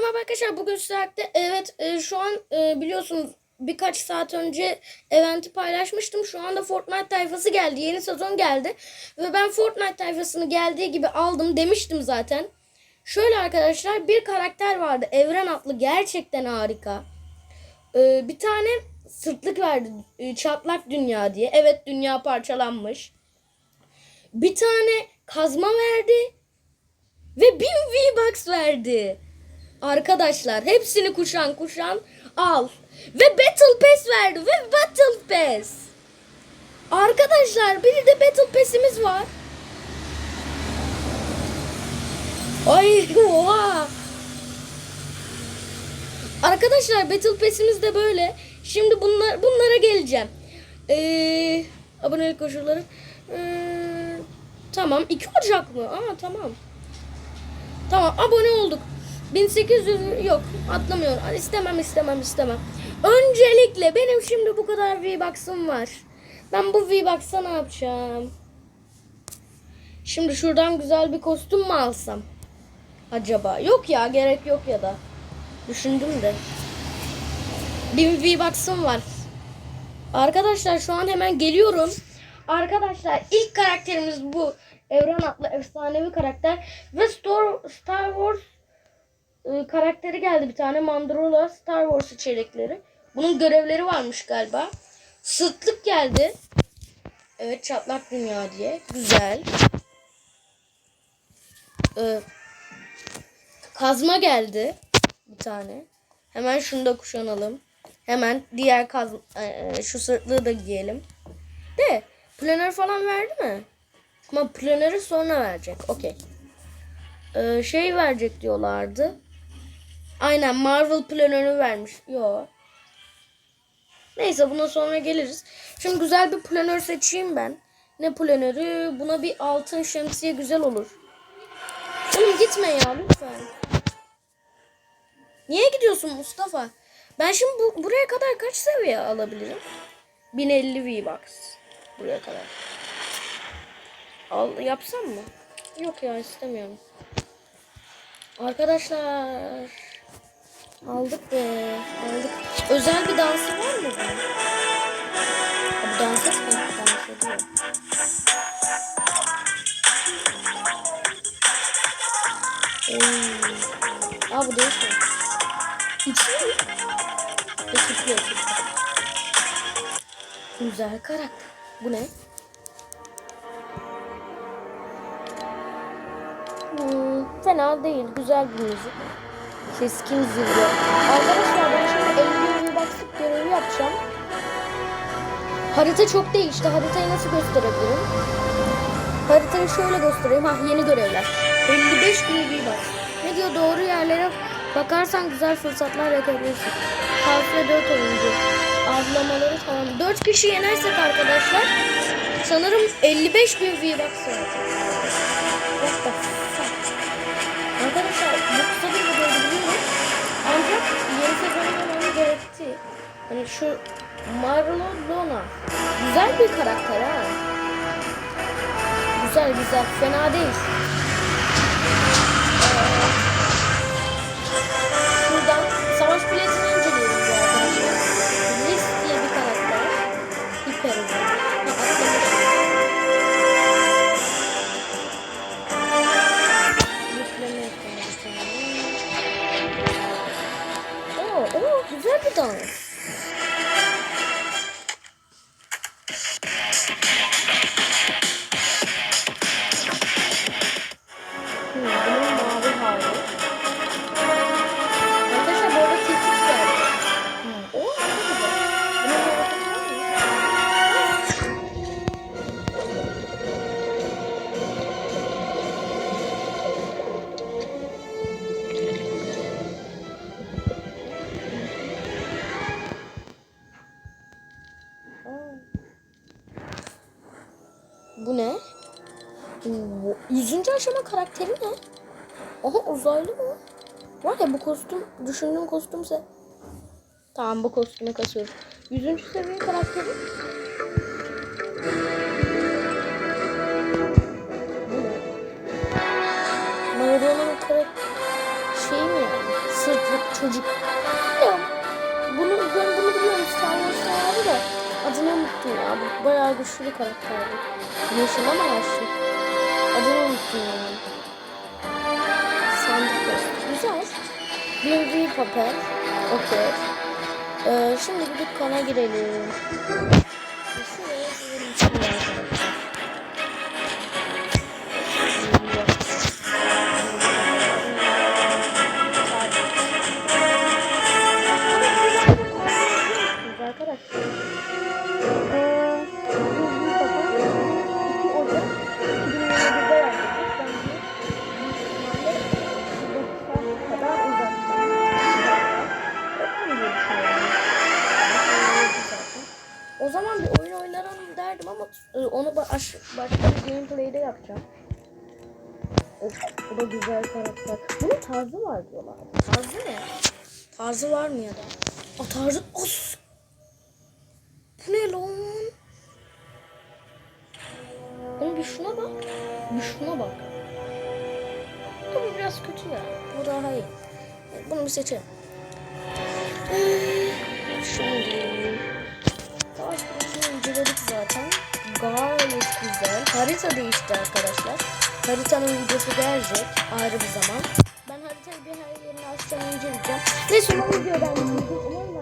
merhaba arkadaşlar. Bugün sizlerle evet e, şu an e, biliyorsunuz birkaç saat önce eventi paylaşmıştım. Şu anda Fortnite tayfası geldi. Yeni sezon geldi. Ve ben Fortnite tayfasını geldiği gibi aldım demiştim zaten. Şöyle arkadaşlar bir karakter vardı. Evren adlı gerçekten harika. E, bir tane sırtlık verdi. e, çatlak dünya diye. Evet dünya parçalanmış. Bir tane kazma verdi. Ve 1000 V-Bucks verdi. Arkadaşlar hepsini kuşan kuşan al. Ve Battle Pass verdi. Ve Battle Pass. Arkadaşlar bir de Battle Pass'imiz var. Ay oha. Arkadaşlar Battle Pass'imiz de böyle. Şimdi bunlar bunlara geleceğim. Ee, abonelik koşulları. Ee, tamam 2 Ocak mı? Aa tamam. Tamam abone olduk. 1800 yok atlamıyorum. Ay, İstemem istemem istemem. Öncelikle benim şimdi bu kadar V-Bucks'ım var. Ben bu V-Bucks'a ne yapacağım? Şimdi şuradan güzel bir kostüm mü alsam? Acaba? Yok ya gerek yok ya da. Düşündüm de. 1000 V-Bucks'ım var. Arkadaşlar şu an hemen geliyorum. Arkadaşlar ilk karakterimiz bu. Evren adlı efsanevi karakter. Ve Star Wars e, karakteri geldi bir tane. Mandalorian Star Wars içerikleri. Bunun görevleri varmış galiba. Sırtlık geldi. Evet çatlak dünya diye. Güzel. Ee, kazma geldi. Bir tane. Hemen şunu da kuşanalım. Hemen diğer kaz e, şu sırtlığı da giyelim. De planör falan verdi mi? Ama planörü sonra verecek. Okey. Ee, şey verecek diyorlardı. Aynen Marvel planörü vermiş. Yo. Neyse buna sonra geliriz. Şimdi güzel bir planör seçeyim ben. Ne planörü? Buna bir altın şemsiye güzel olur. Oğlum gitme ya lütfen. Niye gidiyorsun Mustafa? Ben şimdi bu, buraya kadar kaç seviye alabilirim? 1050 V-Bucks. Buraya kadar. Al, yapsam mı? Yok ya istemiyorum. Arkadaşlar. Aldık be. Aldık. Özel bir dansı var mı bunun? Abi dans etmiyor. Dans ediyor. Oy. Aa bu değişiyor. Mu? Ekipli ekipli. Güzel karakter. Bu ne? Hmm, fena değil. Güzel bir müzik. Keskin zirve. Arkadaşlar ben şimdi 50 bin baksıp görevi yapacağım. Harita çok değişti. Haritayı nasıl gösterebilirim? Haritayı şöyle göstereyim. Ha yeni görevler. 55 bin V-Bucks. Ne diyor doğru yerlere bakarsan güzel fırsatlar yakalayırsın. Tavsiye 4 oyuncu. Avlamaları tamam. 4 kişi yenersek arkadaşlar sanırım 55 bin V-Bucks olacak. What the şu Marlo Lona. Güzel bir karakter ha. Güzel güzel. Fena değil. Bu ne? Oo, Yüzüncü aşama karakteri ne? Aha uzaylı mı? Var ya bu kostüm, düşündüğüm kostümse. Tamam bu kostüme kasıyorum. Yüzüncü seviye karakteri. Maradona'nın karakter şey mi yani? Sırt Çocuk unuttum ya. Bu bayağı güçlü bir karakterdi. Güneşin ama yaşlı. Adını unuttum ya. Sandık dostu. Güzel. Birinci papel. Okey. Ee, şimdi bir dükkana girelim. Şuraya girelim şimdi arkadaşlar. O zaman bir oyun oynarım derdim ama e, onu baş, başka bir gameplay'de yapacağım. Of, bu da güzel karakter. Bunun tarzı var diyorlar. Tarzı ne? Tarzı var mı ya da? O tarzı... Of! Bu ne lan? Oğlum bir şuna bak. Bir şuna bak. Bu biraz kötü ya. Bu daha iyi. Bunu bir seçelim. Ee, Savaş Kulesi'ni inceledik zaten. Gayet güzel. Harita değişti arkadaşlar. Haritanın videosu gelecek ayrı bir zaman. Ben haritayı bir her yerini açacağım inceleyeceğim. Neyse bu videodan. Umarım